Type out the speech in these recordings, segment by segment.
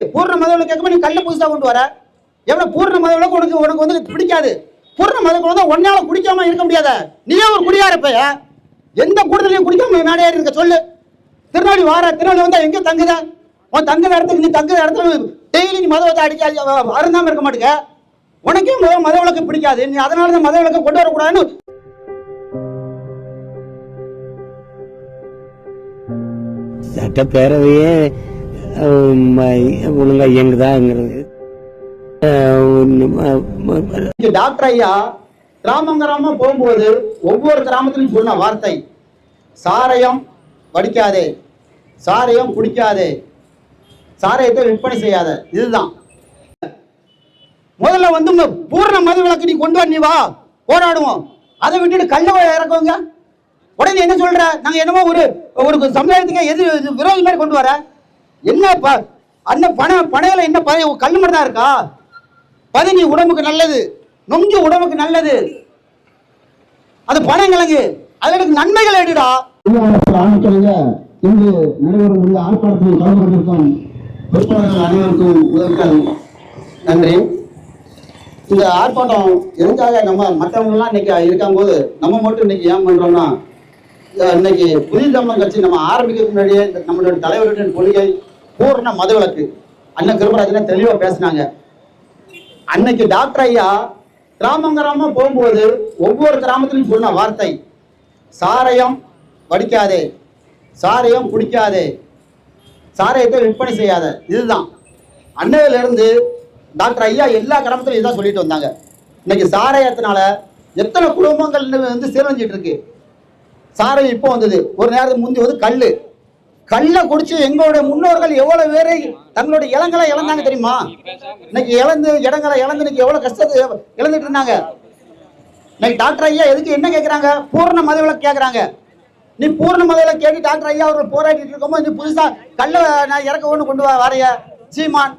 பூர்ண மதவில் கேட்கும்போது நீ கல்ல புதுசா கொண்டு வர. எவ்வளவு பூர்ண மத உனக்கு உனக்கு வந்து பிடிக்காது. பூர்ண மத வந்து ஒன்னால குடிக்காம இருக்க முடியாத. நீயே ஒரு குடியா இருப்பைய எந்த கூடுதலையும் குடிக்காம மேடையா இருக்க சொல்லு. திருநாளி வார திருநெல்வேலி வந்தா எங்க தங்குத? உன் தங்குற இடத்துக்கு நீ தங்குற இடத்துல டெய்லி நீ மதவத்தை அடிக்க அருந்தாம இருக்க மாட்டேங்க உனக்கே மத மத விளக்கு பிடிக்காது. நீ அதனால தான் மத விளக்கு கொண்டு வரக்கூடாதுன்னு சட்டப்பேரவையே ஒழுங்கா இயங்குதாங்கிறது. டாக்டர் ஐயா கிராமம் போகும்போது ஒவ்வொரு கிராமத்திலும் சொன்ன வார்த்தை சாராயம் வடிக்காதே சாராயம் குடிக்காதே சாராயத்தை விற்பனை செய்யாத இதுதான். முதல்ல வந்து பூர்ண மது விளக்கு நீ கொண்டு வர நீ வா போராடுவோம். அதை விட்டுட்டு கல்ல இறக்குவங்க. உடனே என்ன சொல்ற? நாங்க என்னமோ ஒரு ஒரு சமுதாயத்துக்கு எது விரோதி மாதிரி கொண்டு வர. என்ன ப- அந்த பனை பனையில் என்ன ப கல் மட்டும் தான் இருக்கா? பதனி உடம்புக்கு நல்லது நொஞ்சு உடம்புக்கு நல்லது. அது பனங்கிழங்கு அதில் எனக்கு நன்மைகள் எடுடா. ஆணைக்கிழங்க இன்று நடைபெறக்கூடிய ஆர்ப்பாட்டத்தில் கலந்து கொண்டிருக்கும் பொறுப்பாளர்கள் அனைவருக்கும் உதவிகள் நன்றி. இந்த ஆர்ப்பாட்டம் எதுக்காக நம்ம மற்றவங்கலாம் இன்னைக்கு இருக்கும்போது நம்ம மட்டும் இன்னைக்கு ஏன் பண்றோம்னா இன்னைக்கு புதிய தமிழ் கட்சி நம்ம ஆரம்பிக்கிறதுக்கு முன்னாடியே இந்த நம்மளுடைய தலைவர்களின் கொள்கை பூர்ண மதவிலக்கு. அண்ணன் கிருபராஜன் தெளிவா பேசினாங்க. அன்னைக்கு டாக்டர் ஐயா கிராமம் கிராமம் போகும்போது ஒவ்வொரு கிராமத்திலும் சொன்ன வார்த்தை சாராயம் வடிக்காதே சாராயம் குடிக்காதே சாராயத்தை விற்பனை செய்யாத. இதுதான். அன்னையிலிருந்து டாக்டர் ஐயா எல்லா கிராமத்திலும் இதுதான் சொல்லிட்டு வந்தாங்க. இன்னைக்கு சாராயத்தினால எத்தனை குடும்பங்கள் வந்து சீரழிஞ்சிட்டு இருக்கு. சாராயம் இப்போ வந்தது. ஒரு நேரத்துக்கு முந்தி வந்து கல் கல்லை குடிச்சு எங்களுடைய முன்னோர்கள் எவ்வளவு பேரை தங்களுடைய இளங்களை இழந்தாங்க தெரியுமா? இன்னைக்கு இழந்து இடங்களை இழந்து இன்னைக்கு எவ்வளவு கஷ்டத்தை இழந்துட்டு இருந்தாங்க. இன்னைக்கு டாக்டர் ஐயா எதுக்கு என்ன கேட்குறாங்க பூர்ண மதவில கேட்குறாங்க நீ பூர்ண மதவில கேட்டு டாக்டர் ஐயா அவர்கள் போராடிட்டு இருக்கும்போது நீ புதுசா கல்ல நான் இறக்க ஒன்று கொண்டு வா வரைய. சீமான்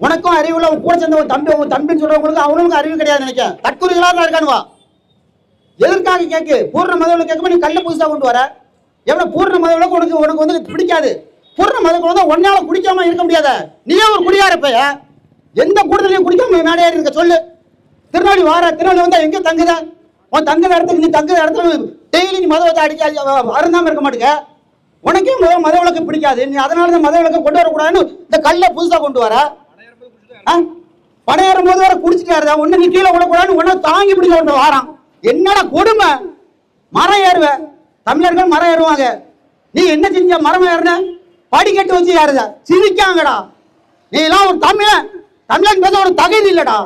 உனக்கும் அறிவுல உன் கூட சேர்ந்த ஒரு தம்பி உன் தம்பின்னு சொல்றவங்களுக்கு அவனுக்கும் அறிவு கிடையாது நினைக்க தற்கொலைகளா இருக்கானுவா எதற்காக கேட்கு பூர்ண மதவில கேட்கும்போது நீ கல்ல புதுசா கொண்டு வர. எவ்வளவு பூர்ண மத விளக்கு உனக்கு உனக்கு வந்து பிடிக்காது. பூர்ண மத குழந்தை ஒன்னால குடிக்காம இருக்க முடியாத. நீயே ஒரு குடியா எந்த கூடுதலையும் குடிக்காம நாடையாடி இருக்க சொல்லு. திருநாளி வார திருநாளி வந்தா எங்க தங்குத? உன் தங்குற இடத்துக்கு நீ தங்குற இடத்துல டெய்லி நீ மதவத்தை அடிக்க அருந்தாம இருக்க மாட்டேங்க உனக்கே மத மத விளக்கு பிடிக்காது. நீ அதனால தான் மத விளக்கு கொண்டு வரக்கூடாதுன்னு இந்த கல்லை புதுசா கொண்டு வர. ஆ? போது வேற குடிச்சிட்டாரு ஒன்னு நீ கீழே விடக்கூடாதுன்னு ஒண்ணு தாங்கி பிடிக்க கொண்டு வாரான் என்னடா கொடுமை? மரம் ஏறுவ. தமிழர்கள் மரம் ஏறுவாங்க. நீ என்ன செஞ்ச மரம் ஏறின? படிக்கட்டு வச்சு ஏறுத. சிரிக்காங்கடா. நீ எல்லாம் ஒரு தமிழன் தமிழன் பேச ஒரு தகுதி இல்லடா.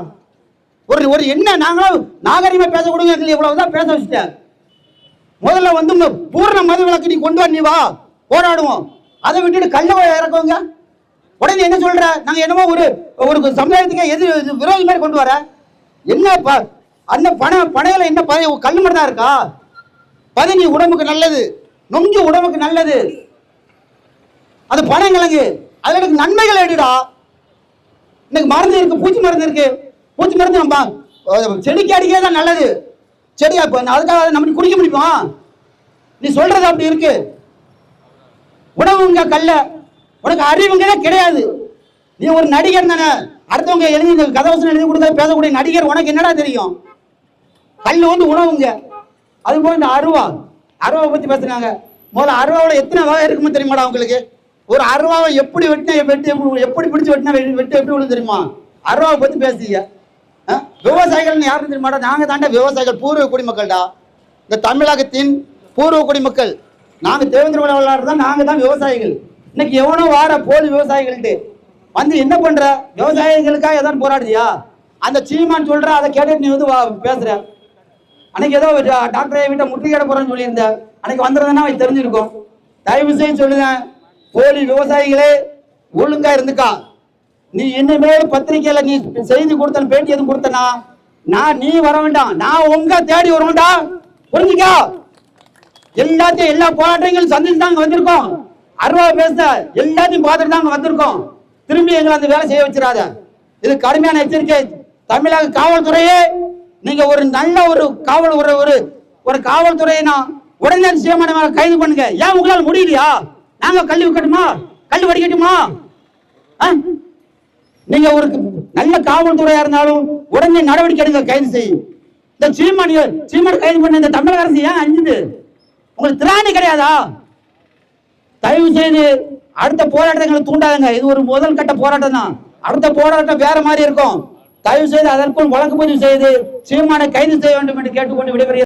ஒரு ஒரு என்ன நாங்களும் நாகரிகமா பேச கொடுங்க இவ்வளவுதான் பேச வச்சுட்டேன். முதல்ல வந்து பூர்ண மது விளக்கு நீ கொண்டு வர நீ வா. போராடுவோம். அதை விட்டுட்டு கல்ல இறக்குவங்க. உடனே என்ன சொல்ற? நாங்க என்னமோ ஒரு ஒரு சமுதாயத்துக்கு எது விரோதி மாதிரி கொண்டு வர. என்ன அந்த பண பனையில என்ன ப கல் மட்டும் தான் இருக்கா? பதினி உடம்புக்கு நல்லது நொங்கு உடம்புக்கு நல்லது. அது பனங்கிழங்கு அதில் எனக்கு நன்மைகள் எடுடா இன்னைக்கு மருந்து இருக்கு பூச்சி மருந்து இருக்கு. பூச்சி மருந்து நம்ம செடிக்கு அடிக்கிறது தான் நல்லது. செடி அப்ப அதுக்காக நம்ம குடிக்க முடியுமா? நீ சொல்றது அப்படி இருக்கு. உணவுங்க கல்ல. உனக்கு அறிவுங்களே கிடையாது. நீ ஒரு நடிகர் தானே. அடுத்தவங்க எழுதி இந்த கதவசனம் எழுதி கொடுத்தா பேசக்கூடிய நடிகர் உனக்கு என்னடா தெரியும்? கல் வந்து உணவுங்க. அதுபோல் இந்த அருவா. அருவாவை பற்றி பேசுகிறாங்க முதல்ல அருவாவில் எத்தனை வகை இருக்குன்னு தெரியுமாடா உங்களுக்கு? ஒரு அருவாவை எப்படி வெட்டினா வெட்டி எப்படி- எப்படி பிடிச்சு வெட்டினா வெட்டி எப்படி விழுந்து தெரியுமா? அருவாவை பற்றி பேசுறீங்க ஆ? விவசாயிகள்னு யாருன்னு தெரியுமாடா? நாங்கள் தாண்டா விவசாயிகள் பூர்வ குடிமக்கள்டா. இந்த தமிழகத்தின் பூர்வ குடிமக்கள். நாங்க தேவேந்திர விளையாடுறது தான் நாங்கள் தான் விவசாயிகள். இன்னைக்கு எவனோ வார போது விவசாயிகள்ட்டு. வந்து என்ன பண்ணுற விவசாயிகளுக்காக ஏதாவது போராடுறியா? அந்த சீமான் சொல்கிற அதை கேட்டுட்டு நீ வந்து வா- பேசுகிற அன்னைக்கு ஏதோ ஒரு டாக்டரை வீட்டை முற்றுகையிட போறேன்னு சொல்லியிருந்தேன் அன்னைக்கு வந்துருந்தேன்னா அவன் தெரிஞ்சிருக்கும். தயவு செய்து சொல்லுதேன் போலி விவசாயிகளே ஒழுங்கா இருந்துக்கா. நீ இனிமேல் பத்திரிக்கையில நீ செய்தி கொடுத்தன பேட்டி எதுவும் கொடுத்தனா நான் நீ வர வேண்டாம். நான் உங்க தேடி வருவேன்டா. புரிஞ்சுக்கா? எல்லாத்தையும் எல்லா போராட்டங்களும் சந்திச்சு தாங்க வந்திருக்கோம். அருவா பேச எல்லாத்தையும் பார்த்துட்டு தாங்க வந்திருக்கோம். திரும்பி எங்களை அந்த வேலை செய்ய வச்சிடாத. இது கடுமையான எச்சரிக்கை. தமிழக காவல்துறையே நீங்க ஒரு நல்ல ஒரு காவல் ஒரு ஒரு ஒரு காவல்துறையினா உடனே நிச்சயமான கைது பண்ணுங்க. ஏன் உங்களால் முடியலையா? நாங்க கல்வி கட்டுமா கல்வி வடிக்கட்டுமா நீங்க ஒரு நல்ல காவல்துறையா இருந்தாலும் உடனே நடவடிக்கை எடுங்க கைது செய்யும் இந்த சீமான் சீமான் கைது பண்ண இந்த தமிழக அரசு ஏன் அஞ்சுது உங்களுக்கு திராணி கிடையாதா? தயவு செய்து அடுத்த போராட்டங்களை தூண்டாதுங்க. இது ஒரு முதல் கட்ட போராட்டம் தான் அடுத்த போராட்டம் வேற மாதிரி இருக்கும். தயவு செய்து அதற்குள் வழக்கு பதிவு செய்து சீமானை கைது செய்ய வேண்டும் என்று கேட்டுக்கொண்டு விடைபெறுகிறேன்.